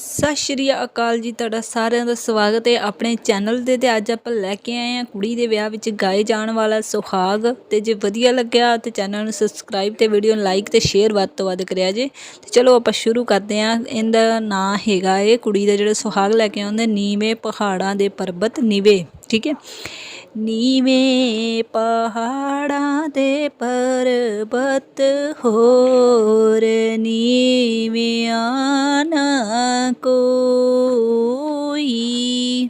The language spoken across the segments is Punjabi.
ਸਤਿ ਸ਼੍ਰੀ ਅਕਾਲ ਜੀ, ਤੁਹਾਡਾ ਸਾਰਿਆਂ ਦਾ ਸਵਾਗਤ ਹੈ ਆਪਣੇ ਚੈਨਲ ਦੇ ਤੇ ਅੱਜ ਆਪਾਂ ਲੈ ਕੇ ਆਏ ਹਾਂ ਕੁੜੀ ਦੇ ਵਿਆਹ ਵਿੱਚ ਗਾਏ ਜਾਣ ਵਾਲਾ ਸੁਹਾਗ ਤੇ ਜੇ ਵਧੀਆ ਲੱਗਿਆ ਤੇ ਚੈਨਲ ਨੂੰ ਸਬਸਕ੍ਰਾਈਬ ਤੇ ਵੀਡੀਓ ਨੂੰ ਲਾਈਕ ਤੇ ਸ਼ੇਅਰ ਵੱਧ ਤੋਂ ਵੱਧ ਕਰਿਆ ਜੇ। ਤੇ ਚਲੋ ਆਪਾਂ ਸ਼ੁਰੂ ਕਰਦੇ ਹਾਂ। ਇਹਦਾ ਨਾਂ ਹੈਗਾ ਇਹ ਕੁੜੀ ਦਾ ਜਿਹੜਾ ਸੁਹਾਗ ਲੈ ਕੇ ਆਉਂਦੇ, ਨੀਵੇਂ ਪਹਾੜਾਂ ਦੇ ਪਰਬਤ ਨਿਵੇ, ਠੀਕ ਹੈ। ਨੀਵੇਂ ਪਹਾੜਾਂ ਦੇ ਪਰਬਤ ਹੋਰ ਨੀਵਿਆਂ ਨਾ ਕੋਈ।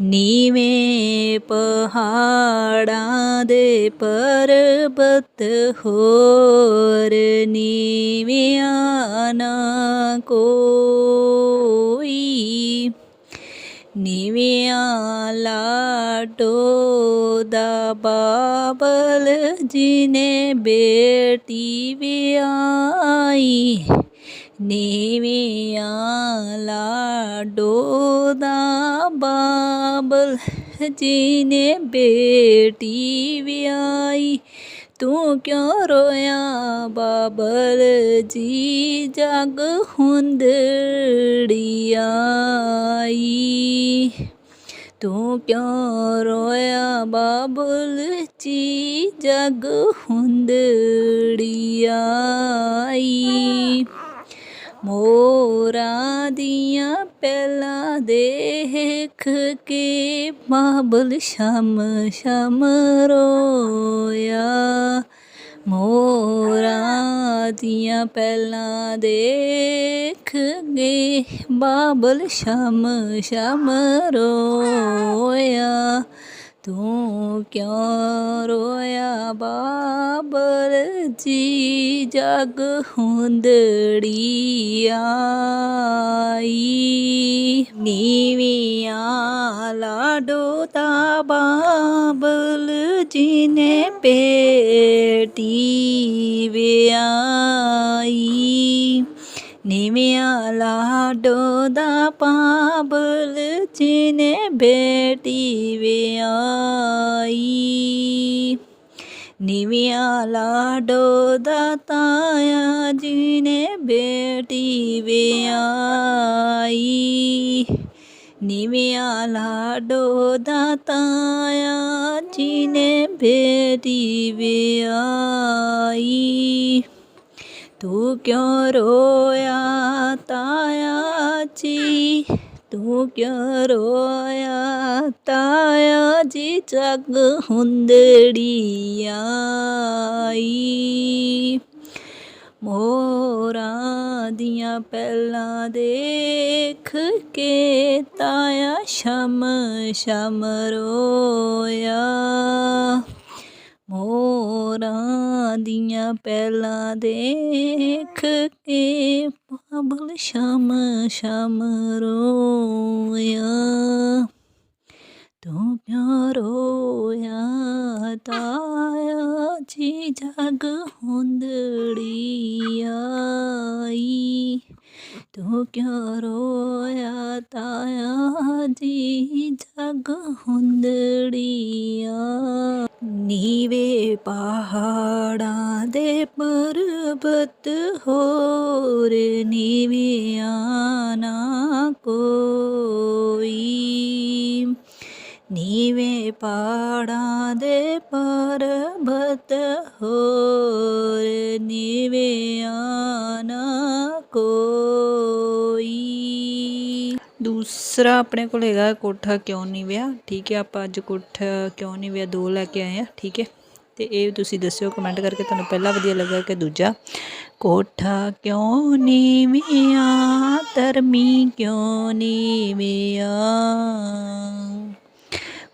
ਨੀਵੇਂ ਪਹਾੜਾਂ ਦੇ ਪਰਬਤ ਹੋਰ ਨੀਵਿਆਂ ਨਾ ਕੋਈ। ਨੀਵਿਆਂ ਲਾਟੋ ਦਾ ਬਾਬਲ ਜਿਨੇ ਬੇਟੀ ਵਿਆਈ ਨੀਵਿਆਂ ਲਾਡੋ ਦਾ ਬਾਬਲ ਜਿਨੇ ਬੇਟੀ ਵਿਆਈ ਤੂੰ ਕਿਉਂ ਰੋਇਆ? ਬਾਬਲ ਜੀ ਜਗ ਹੁੰਦੜੀ ਆਈ। ਤੂੰ ਕਿਉਂ ਰੋਇਆ? ਬਾਬਲ ਜੀ ਜਗ ਹੁੰਦੜੀ ਆਈ। ਮੋਰਾ ਦੀਆਂ ਪਹਿਲਾਂ ਦੇਖ ਕੇ ਬਾਬਲ ਸ਼ਮ ਸ਼ਮ ਰੋਇਆ। ਦੀਆਂ ਪਹਿਲਾਂ ਦੇਖ ਗਏ ਬਾਬਲ ਸ਼ਮ ਸ਼ਮ ਰੋਇਆ। ਤੂੰ ਕਿਉਂ ਰੋਇਆ ਬਾਬਲ ਜੀ? ਜਗ ਹੁੰਦੜੀ ਆਈ। ਨੀਵੀਆਂ ਲਾਡੋ ਦਾ ਬਾਬਲ ਜਿਨੇ ਪੇਟੀ ਵਿਆਈ। ਨੀਵਿਆਂ ਲਾਡੋ ਦਾ ਪਾਬਲ ਜਿਨੇ ਬੇਟੀ ਵਿਆਈ ਨੀਵਿਆਂ ਲਾਡੋ ਦਾ ਤਾਇਆ ਜਿਨੇ ਬੇਟੀ ਵਿਆਈ ਨੀਵਿਆਂ ਲਾਡੋ ਦਾ ਤਾਇਆ ਜਿਨੇ ਬੇਟੀ ਵਿਆਈ ਤੂੰ ਕਿਉਂ ਰੋਇਆ ਤਾਇਆ ਜੀ? ਤੂੰ ਕਿਉਂ ਰੋਇਆ ਤਾਇਆ ਜੀ? ਜਗ ਹੁੰਦੜੀ ਆਈ ਮੋਰਾਂ ਦੀਆਂ ਪਹਿਲਾਂ ਦੇਖ ਕੇ ਤਾਇਆ ਸ਼ਮ ਸ਼ਮ ਰੋਇਆ। ਮੋਰਾਂ ਦੀਆਂ ਪਹਿਲਾਂ ਦੇਖ ਕੇ ਬਾਬਲ ਸ਼ਮ ਸ਼ਮ ਰੋਇਆ। ਕਿਉਂ ਰੋਇਆ ਤਾਇਆ ਜੀ? ਜਗ ਹੁੰਦੜੀ ਆ ਨੀਵੇ ਪਹਾੜਾਂ ਦੇ ਪਰਬਤ ਹੋਰ ਨੀਵਿਆਂ ਨਾ ਕੋਈ। ਨੀਵੇਂ ਪਹਾੜਾਂ ਦੇ ਪਰਬਤ ਹੋਰ ਨੀਵਿਆਂ ਦੂਸਰਾ ਆਪਣੇ ਕੋਲ ਹੈਗਾ ਕੋਠਾ ਕਿਉਂ ਨਹੀਂ ਵਿਆ? ਠੀਕ ਹੈ, ਆਪਾਂ ਅੱਜ ਕੋਠਾ ਕਿਉਂ ਨਹੀਂ ਵਿਆ? ਦੋ ਲੈ ਕੇ ਆਏ ਆ ਠੀਕ ਹੈ। ਤੇ ਇਹ ਤੁਸੀਂ ਦੱਸਿਓ ਕਮੈਂਟ ਕਰਕੇ ਤੁਹਾਨੂੰ ਪਹਿਲਾ ਵਧੀਆ ਲੱਗਾ ਕਿ ਦੂਜਾ। ਕੋਠਾ ਕਿਉਂ ਨਹੀਂ ਵਿਆ? ਧਰਮੀ ਕਿਉਂ ਨਹੀਂ ਵਿਆ?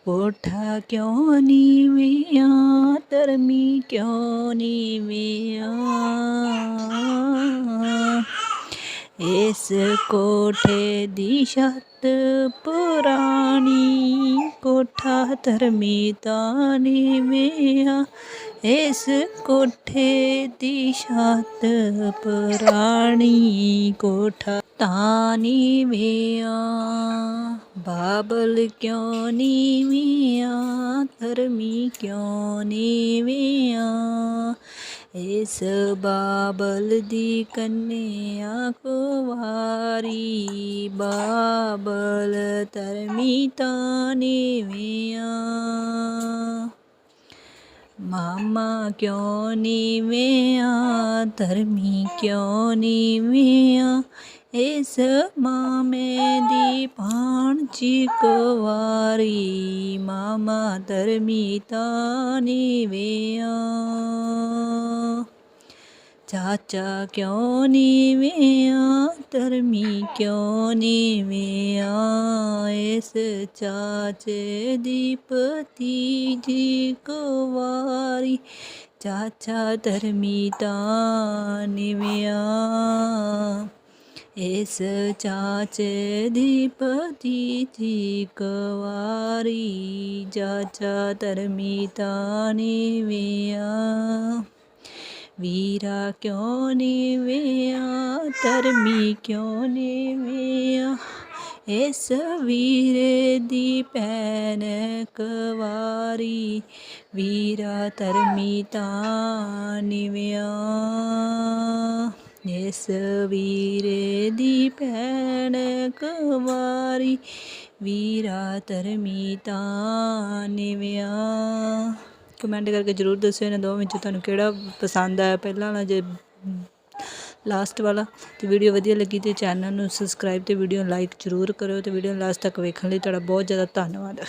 ਕੋਠਾ ਕਿਉਂ ਨਹੀਂ ਵਿਆ? ਧਰਮੀ ਕਿਉਂ ਨਹੀਂ ਵਿਆ? ਇਸ ਕੋਠੇ ਦੀ ਛੱਤ ਪੁਰਾਣੀ, ਕੋਠਾ ਧਰਮੀ ਤਾਂ ਮਿਆ ਇਸ ਕੋਠੇ ਦੀ ਛੱਤ ਪੁਰਾਣੀ, ਕੋਠਾ ਤਾਂ ਮਿਆ ਬਾਬਲ ਕਿਉਂ ਨੀਵਿਆ ਧਰਮੀ ਕਿਉਂ ਨੀਵਿਆ ਇਸ ਬਾਬਲ ਦੀ ਕੰਨਿਆ ਕੁਵਾਰੀ ਬਾਬਲ ਧਰਮੀ ਤਾਂ ਨੀਵਿਆਂ। ਮਾਮਾ ਕਿਉਂ ਨੀਵਿਆਂ, ਧਰਮੀ ਕਿਉਂ ਨੀਵਿਆਂ? ਇਸ ਮਾਮੇ ਦੀ ਭਾਣਜੀ ਕੁਵਾਰੀ ਮਾਮਾ ਧਰਮੀ ਤਾਂ ਨੀਵਿਆਂ ਚਾਚਾ ਕਿਉਂ ਨੀਵਿਆਂ ਧਰਮੀ ਕਿਉਂ ਨੀਵਿਆਂ ਇਸ ਚਾਚੇ ਦੀ ਪਤੀ ਜੀ ਕੁਵਾਰੀ ਚਾਚਾ ਧਰਮੀ ਤਾਂ ਨੀਵਿਆਂ ਇਸ ਚਾਚੇ ਦੀ ਭਤੀਜੀ ਕਵਾਰੀ, ਚਾਚਾ ਧਰਮੀ ਤਾਂ ਨੀਵਿਆਂ ਵੀਰਾ ਕਿਉਂ ਨੀਵਿਆਂ ਧਰਮੀ ਕਿਉਂ ਨੀਵਿਆਂ ਇਸ ਵੀਰੇ ਦੀ ਭੈਣ ਕਵਾਰੀ, ਵੀਰਾ ਧਰਮੀ ਤਾਂ ਨੀਵਿਆਂ ਇਸ ਵੀਰੇ ਦੀ ਭੈਣ ਕੁਵਾਰੀ ਵੀਰਾ ਧਰਮੀ ਤਾਂ ਨੀਵਿਆਂ। ਕਮੈਂਟ ਕਰਕੇ ਜਰੂਰ ਦੱਸਿਓ ਇਹਨਾਂ ਦੋਵਾਂ ਵਿੱਚੋਂ ਤੁਹਾਨੂੰ ਕਿਹੜਾ ਪਸੰਦ ਆਇਆ। ਪਹਿਲਾਂ ਵਾਲਾ ਜੇ, ਲਾਸਟ ਵਾਲਾ। ਤੇ ਵੀਡੀਓ ਵਧੀਆ ਲੱਗੀ ਤੇ ਚੈਨਲ ਨੂੰ ਸਬਸਕ੍ਰਾਈਬ ਤੇ ਵੀਡੀਓ ਨੂੰ ਲਾਈਕ ਜਰੂਰ ਕਰਿਓ ਤੇ ਵੀਡੀਓ ਨੂੰ ਲਾਸਟ ਤੱਕ ਵੇਖਣ ਲਈ ਤੁਹਾਡਾ ਬਹੁਤ ਜ਼ਿਆਦਾ ਧੰਨਵਾਦ।